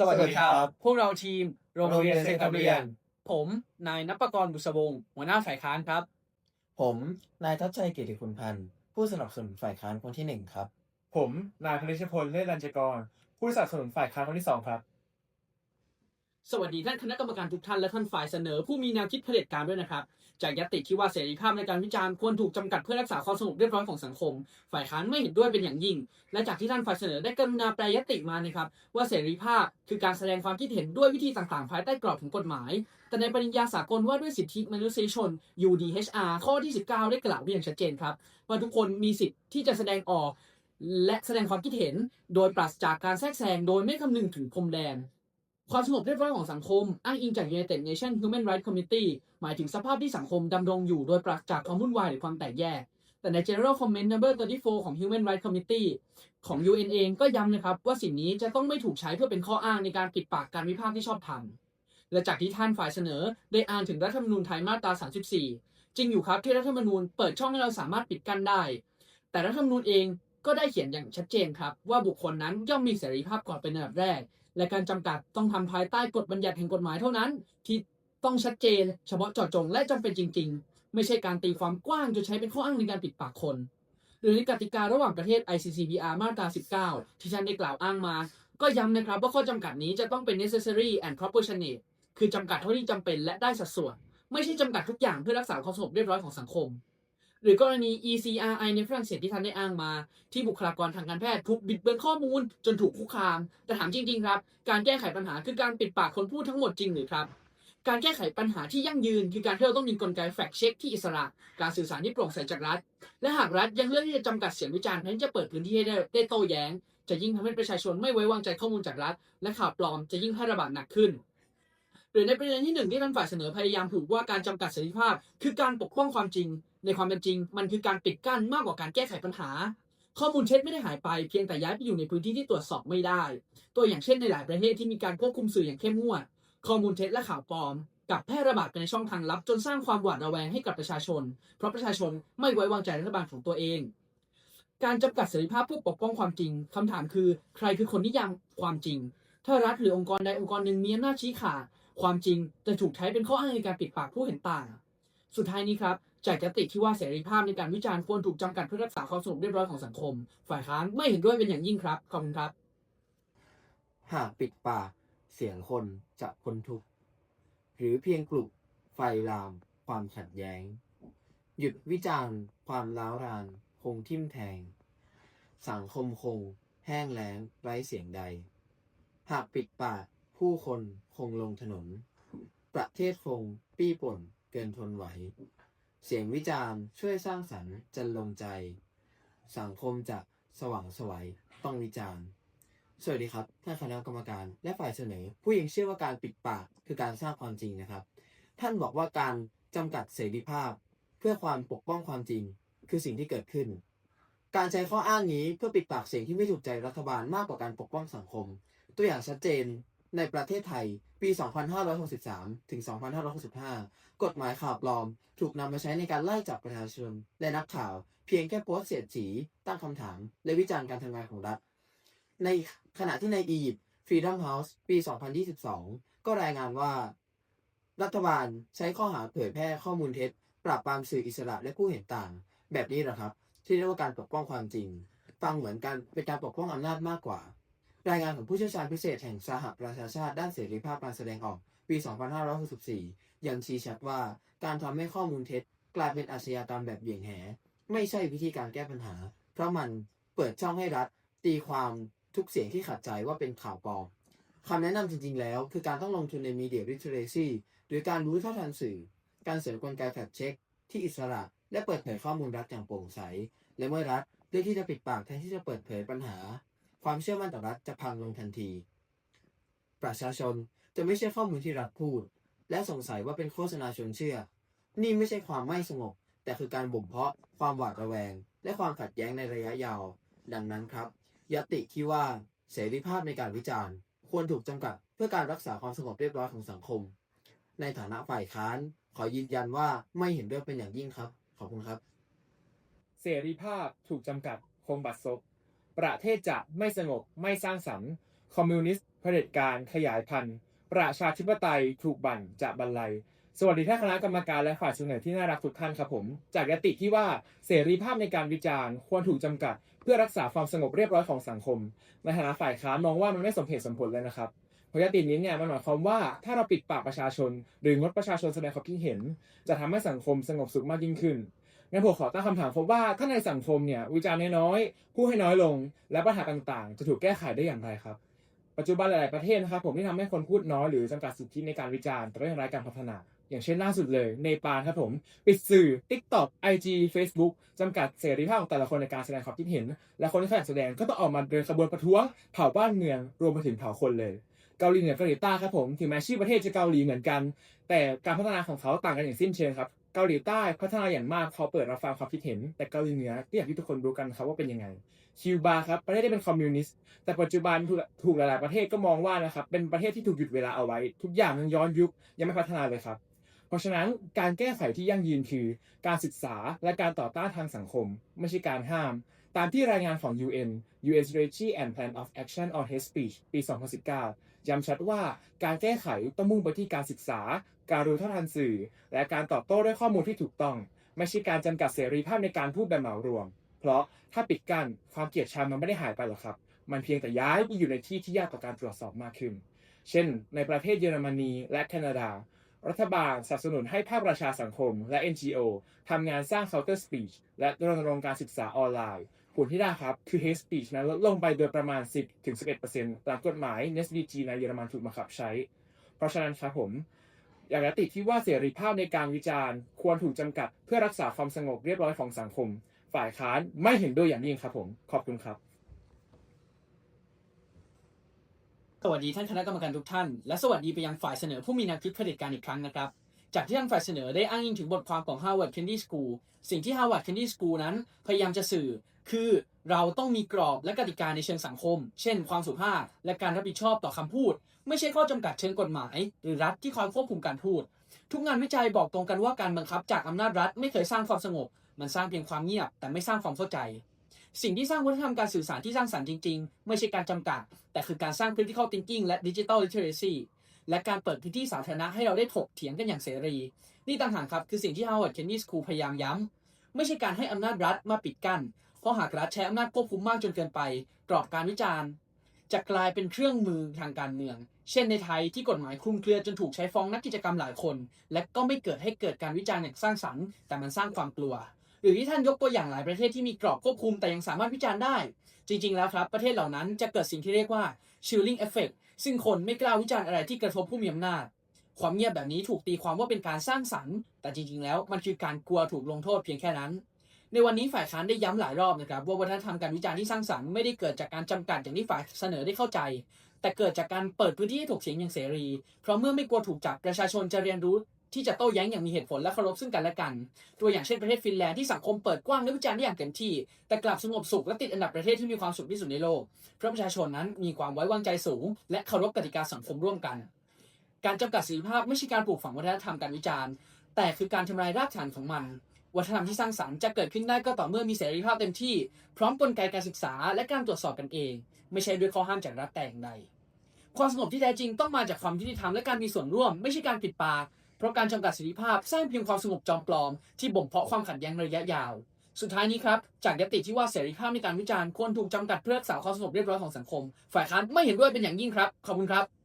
สวัสดีครับ พวกเราทีมโรงเรียนโรงเรียนเซนเซนททรัรัลลเรีเรียยนนผมนายนัปกรณ์บุษบงศ์หัวหน้าฝ่ายค้านครับ ผมนายทัชชัยกิติคุณพันธ์ผู้สนับสนุนฝ่ายค้านคนที่หนึ่งครับ ผมนายพนิชพลเล่รัญจกร ผู้สนับสนุนฝ่ายค้านคนที่สองครับ สวัสดีท่านคณะกรรมการทุกท่านและท่านฝ่ายเสนอ ผู้มีแนวคิดเผด็จการด้วยนะครับ จากยติที่ว่าเสรีภาพในการวิจารณ์ควรถูกจำกัดเพื่อรักษาความสงบเรียบร้อยของสังคม ฝ่ายค้านไม่เห็นด้วยเป็นอย่างยิ่ง และจากที่ท่านฝ่ายเสนอได้กรุณาแปลยติมานะครับ ว่าเสรีภาพคือการแสดงความคิดเห็นด้วยวิธีต่างๆ ภายใต้กรอบของกฎหมาย แต่ในปริญญาสากลว่าด้วยสิทธิมนุษยชน UDHR ข้อที่ 19 ได้กล่าวไว้อย่างชัดเจนครับว่าทุกคนมีสิทธิ์ที่จะแสดงออก และแสดงความคิดเห็น โดยปราศจากการแทรกแซงโดยไม่คำนึงถึงพรมแดน ความสงบเรียบร้อยของสังคม อ้างอิงจาก United Nations Human Rights Committee หมายถึงสภาพที่สังคมดำรงอยู่โดยปราศจากความวุ่นวายหรือความแตกแยก แต่ใน General Comment Number 34 ของ Human Rights Committee ของ UN เองก็ย้ำนะครับ ว่าสิ่งนี้จะต้องไม่ถูกใช้เพื่อเป็นข้ออ้างในการปิดปากการวิพากษ์ที่ชอบธรรมและจากที่ท่านฝ่ายเสนอได้อ่านถึงรัฐธรรมนูญไทยมาตรา 34 จริงอยู่ครับที่รัฐธรรมนูญเปิดช่องให้เราสามารถปิดกั้นได้ แต่รัฐธรรมนูญเองก็ได้เขียนอย่างชัดเจนครับ ว่าบุคคลนั้นย่อมมีเสรีภาพก่อนเป็นอันดับแรก และการจำกัดต้องทำภายใต้กฎบัญญัติแห่งกฎหมายเท่านั้น ที่ต้องชัดเจน เฉพาะเจาะจงและจำเป็นจริง ๆ ไม่ใช่การตีความกว้างจนใช้เป็นข้ออ้างในการปิดปากคน หรือในกติการะหว่างประเทศ ICCPR มาตรา 19 ที่ท่านได้กล่าวอ้างมา ก็ย้ำนะครับว่าข้อจำกัดนี้จะต้องเป็น necessary and proportionate คือจำกัดเท่าที่จำเป็นและได้สัดส่วน ไม่ใช่จำกัดทุกอย่างเพื่อรักษาความสงบเรียบร้อยของสังคม หรือกรณี ECRI ในฝรั่งเศสที่ท่านได้อ้างมา ที่บุคลากรทางการแพทย์ถูกบิดเบือนข้อมูล จนถูกคุกคาม แต่ถามจริง ๆ ครับ การแก้ไขปัญหาคือการปิดปากคนพูดทั้งหมดจริงหรือครับ การแก้ไขปัญหาที่ยั่งยืน คือการที่เราต้องมีกลไกแฟกเช็คที่อิสระ การสื่อสารที่โปร่งใสจากรัฐ และหากรัฐยังเลือกที่จะจำกัดเสียงวิจารณ์แทนจะเปิดพื้นที่ให้ได้ได้โต้แย้ง จะยิ่งทำให้ประชาชนไม่ไว้วางใจข้อมูลจากรัฐ และข่าวปลอมจะยิ่งแพร่ระบาดหนักขึ้นหรือในประเด็นที่หนึ่งที่ท่านฝ่ายเสนอพยายามผูกว่าการจำกัดเสรีภาพ คือการปกป้องความจริง ในความเป็นจริง มันคือการปิดกั้นมากกว่าการแก้ไขปัญหา ข้อมูลเท็จไม่ได้หายไปเพียงแต่ย้ายไปอยู่ในพื้นที่ที่ตรวจสอบไม่ได้ ตัวอย่างเช่นในหลายประเทศที่มีการควบคุมสื่ออย่างเข้มงวด ข้อมูลเท็จและข่าวปลอมกับแพร่ระบาดไปในช่องทางลับ จนสร้างความหวาดระแวงให้กับประชาชน เพราะประชาชนไม่ไว้วางใจรัฐบาลของตัวเอง การจำกัดเสรีภาพเพื่อปกป้องความจริงคำถามคือ ใครคือคนนิยามความจริง ถ้ารัฐหรือองค์กรใดองค์กรหนึ่งมีอำนาจชี้ขาดความจริงจะถูกใช้เป็นข้ออ้างในการปิดปากผู้เห็นต่าง สุดท้ายนี้ครับ จากยติที่ว่าเสรีภาพในการวิจารณ์ควรถูกจำกัดเพื่อรักษาความสงบเรียบร้อยของสังคม ฝ่ายค้านไม่เห็นด้วยเป็นอย่างยิ่งครับขอบคุณครับ หากปิดปากเสียงคนจะพ้นทุกข์หรือเพียงปลุกไฟลาม ความขัดแย้ง หยุดวิจารณ์ ความร้าวราน คงทิ่มแทง สังคมคง แห้งแล้งไร้เสียงใด หากปิดปากผู้คนคงลงถนน ประเทศคงปี้ป่นเกินทนไหว เสียงวิจารณ์ช่วยสร้างสรรค์จันลงใจ สังคมจะสว่างสวัยต้องวิจารณ์ สวัสดีครับท่านคณะกรรมการและฝ่ายเสนอ ผู้ยังเชื่อว่าการปิดปากคือการสร้างความจริงนะครับ ท่านบอกว่าการจำกัดเสรีภาพ เพื่อความปกป้องความจริง คือสิ่งที่เกิดขึ้น การใช้ข้ออ้างนี้เพื่อปิดปากเสียงที่ไม่ถูกใจรัฐบาลมากกว่าการปกป้องสังคม ตัวอย่างชัดเจน ในประเทศไทย ปี 2563 ถึง 2565 กฎหมายข่าวปลอม ถูกนำมาใช้ในการไล่จับประชาชน และนักข่าว เพียงแค่โพสต์เสียดสี ตั้งคำถาม และวิจารณ์การทำงานของรัฐ ในขณะที่ในอียิปต์ Freedom House ปี 2022 ก็รายงานว่า รัฐบาลใช้ข้อหาเผยแพร่ข้อมูลเท็จ ปราบปรามสื่ออิสระและผู้เห็นต่าง แบบนี้หรอครับ ที่เรียกว่าการปกป้องความจริง ฟังเหมือนกันเป็นการปกป้องอำนาจมากกว่า รายงานของผู้เชี่ยวชาญพิเศษแห่งสหประชาชาติด้านเสรีภาพการแสดงออกปี 2564 ยังชี้ชัดว่าการทำให้ข้อมูลเท็จ กลายเป็นอาชญากรรมแบบเหวี่ยงแห ไม่ใช่วิธีการแก้ปัญหา เพราะมันเปิดช่องให้รัฐ ตีความทุกเสียงที่ขัดใจว่าเป็นข่าวปลอมคำแนะนำจริงๆแล้ว คือการต้องลงทุนใน Media Literacy หรือการรู้เท่าทันสื่อ การเสริมกลไกแฟกเช็ค ที่อิสระ และเปิดเผยข้อมูลรัฐอย่างโปร่งใส และเมื่อรัฐเลือกที่จะปิดปากแทนที่จะเปิดเผยปัญหา ความเชื่อมั่นต่อรัฐจะพังลงทันที ประชาชนจะไม่เชื่อข้อมูลที่รัฐพูด และสงสัยว่าเป็นโฆษณาชวนเชื่อ นี่ไม่ใช่ความไม่สงบ แต่คือการบ่มเพาะความหวาดระแวง และความขัดแย้งในระยะยาว ดังนั้นครับ ยติที่ว่าเสรีภาพในการวิจารณ์ ควรถูกจำกัด เพื่อการรักษาความสงบเรียบร้อยของสังคม ในฐานะฝ่ายค้าน ขอยืนยันว่าไม่เห็นด้วยเป็นอย่างยิ่งครับ ขอบคุณครับ เสรีภาพถูกจำกัดคงบัดซบ ประเทศจะไม่สงบไม่สร้างสรรค์ คอมมิวนิสต์เผด็จการขยายพันธุ์ ประชาธิปไตยถูกบั่นจะบรรลัย สวัสดีท่านคณะกรรมการและฝ่ายเสนอที่น่ารักทุกท่านครับผม จากยติที่ว่าเสรีภาพในการวิจารณ์ควรถูกจำกัด เพื่อรักษาความสงบเรียบร้อยของสังคม ในฐานะฝ่ายค้านมองว่ามันไม่สมเหตุสมผลเลยนะครับเพราะยตินี้เนี่ยมันหมายความว่าถ้าเราปิดปากประชาชน หรืองดประชาชนแสดงความคิดเห็น จะทำให้สังคมสงบสุขมากยิ่งขึ้น งั้นผมขอตั้งคำถามครับว่าถ้าในสังคมเนี่ยวิจารณ์น้อยๆพูดให้น้อยลง และปัญหาต่างๆ จะถูกแก้ไขได้อย่างไรครับ ปัจจุบันหลายๆประเทศนะครับผมที่ทำให้คนพูดน้อยหรือจำกัดสิทธิในการวิจารณ์แต่ก็ยังไร้การพัฒนา อย่างเช่นล่าสุดเลยเนปาลครับผมปิดสื่อ TikTok IG Facebook จำกัดเสรีภาพของแต่ละคนในการแสดงความคิดเห็น และคนที่เขาอยากแสดงก็ต้องออกมาเดินขบวนประท้วงเผาบ้านเมืองรวมไปถึงเผาคนเลยเกาหลีเหนือเกาหลีใต้ครับผมถึงแม้ชื่อประเทศจะเกาหลีเหมือนกัน แต่การพัฒนาของเขาต่างกันอย่างสิ้นเชิงครับ เกาหลีใต้พัฒนาอย่างมากเขาเปิดรับฟังความคิดเห็น แต่เกาหลีเหนือก็อย่างที่ทุกคนรู้กันครับว่าเป็นยังไง คิวบาครับประเทศที่เป็นคอมมิวนิสต์แต่ปัจจุบันถูกถูกหลาย ๆ ประเทศก็มองว่านะครับเป็นประเทศที่ถูกหยุดเวลาเอาไว้ ทุกอย่างยังย้อนยุคยังไม่พัฒนาเลยครับ เพราะฉะนั้นการแก้ไขที่ยั่งยืนคือ การศึกษาและการต่อต้านทางสังคม ไม่ใช่การห้าม ตามที่รายงานของ UN UN Strategy and Plan of Action on Hate Speech ปี 2019 ย้ำชัดว่าการแก้ไขต้องมุ่งไปที่การศึกษา การรู้เท่าทันสื่อ และการตอบโต้ด้วยข้อมูลที่ถูกต้อง ไม่ใช่การจำกัดเสรีภาพในการพูดแบบเหมารวม เพราะถ้าปิดกั้นความเกลียดชังมันไม่ได้หายไปหรอกครับ มันเพียงแต่ย้ายไปอยู่ในที่ที่ยากต่อการตรวจสอบมากขึ้น เช่น ในประเทศเยอรมนีและแคนาดารัฐบาลสนับสนุนให้ภาคประชาสังคมและ NGO ทำงานสร้าง counter speech และรณรงค์การศึกษาออนไลน์ ผลที่ได้ครับ คือ hate speech นั้นลดลงไปโดยประมาณ 10-11%ตามกฎหมาย NSDG ในเยอรมันถูกบังคับใช้ เพราะฉะนั้นครับผม อย่างติที่ว่าเสรีภาพในการวิจารณ์ ควรถูกจำกัดเพื่อรักษาความสงบเรียบร้อยของสังคม ฝ่ายค้านไม่เห็นด้วยอย่างยิ่งครับผม ขอบคุณครับ สวัสดีท่านคณะกรรมการทุกท่าน และสวัสดีไปยังฝ่ายเสนอผู้มีแนวคิดเผด็จการอีกครั้งนะครับจากที่ทางฝ่ายเสนอได้อ้างอิงถึงบทความของ Harvard Kennedy School สิ่งที่ Harvard Kennedy School นั้นพยายามจะสื่อ คือเราต้องมีกรอบและกติกาในเชิงสังคม เช่น ความสุภาพ และการรับผิดชอบต่อคำพูด ไม่ใช่ข้อจำกัดเชิงกฎหมาย หรือรัฐที่คอยควบคุมการพูด ทุกงานวิจัยบอกตรงกันว่าการบังคับจากอำนาจรัฐไม่เคยสร้างความสงบ มันสร้างเพียงความเงียบ แต่ไม่สร้างความเข้าใจ สิ่งที่สร้างวัฒนธรรมการสื่อสารที่สร้างสรรค์จริง ๆ ไม่ใช่การจำกัด แต่คือการสร้าง critical thinking และ digital literacy และการเปิดพื้นที่สาธารณะให้เราได้ถกเถียงกันอย่างเสรี นี่ต่างหากครับคือสิ่งที่ Harvard Kennedy School พยายามย้ำไม่ใช่การให้อำนาจรัฐมาปิดกั้น เพราะหากรัฐใช้อำนาจควบคุมมากจนเกินไป กรอบการวิจารณ์ จะกลายเป็นเครื่องมือทางการเมือง เช่นในไทยที่กฎหมายคลุมเครือจนถูกใช้ฟ้องนักกิจกรรมหลายคน และก็ไม่เกิดให้เกิดการวิจารณ์อย่างสร้างสรรค์ แต่มันสร้างความกลัว หรือที่ท่านยกตัวอย่างหลายประเทศที่มีกรอบควบคุมแต่ยังสามารถวิจารณ์ได้ จริง ๆ แล้วครับ ประเทศเหล่านั้นจะเกิดสิ่งที่เรียกว่า chilling effect ซึ่งคนไม่กล้าวิจารณ์อะไรที่กระทบผู้มีอำนาจความเงียบแบบนี้ถูกตีความว่าเป็นการสร้างสรรค์ แต่จริงๆ แล้วมันคือการกลัวถูกลงโทษเพียงแค่นั้น ในวันนี้ฝ่ายค้านได้ย้ำหลายรอบนะครับว่าวัฒนธรรมการวิจารณ์ที่สร้างสรรค์ไม่ได้เกิดจากการจำกัดอย่างที่ฝ่ายเสนอได้เข้าใจ แต่เกิดจากการเปิดพื้นที่ให้ถกเถียงอย่างเสรี เพราะเมื่อไม่กลัวถูกจับประชาชนจะเรียนรู้ที่จะโต้แย้งอย่างมีเหตุผลและเคารพซึ่งกันและกัน ตัวอย่างเช่นประเทศฟินแลนด์ที่สังคมเปิดกว้างและวิจารณ์ได้อย่างเต็มที่ แต่กลับสงบสุขและติดอันดับประเทศที่มีความสุขที่สุดในโลก เพราะประชาชนนั้นมีความไว้วางใจสูง และเคารพกติกาสังคมร่วมกัน การจำกัดเสรีภาพไม่ใช่การปลูกฝังวัฒนธรรมการวิจารณ์ แต่คือการทำลายรากฐานของมัน วัฒนธรรมที่สร้างสรรค์จะเกิดขึ้นได้ก็ต่อเมื่อมีเสรีภาพเต็มที่ พร้อมกลไกการศึกษาและการตรวจสอบกันเอง ไม่ใช่ด้วยข้อห้ามจากรัฐแต่อย่างใด ความสงบที่แท้จริงต้องมาจากความยุติธรรมและการมีส่วนร่วม ไม่ใช่การปิดปาก เพราะการจำกัดเสรีภาพสร้างเพียงความสงบจอมปลอม ที่บ่มเพาะความขัดแย้งระยะยาว สุดท้ายนี้ครับ จากยติที่ว่าเสรีภาพในการวิจารณ์ควรถูกจำกัดเพื่อรักษาความสงบเรียบร้อยของสังคม ฝ่ายค้านไม่เห็นด้วยเป็นอย่างยิ่งครับ ขอบคุณครับ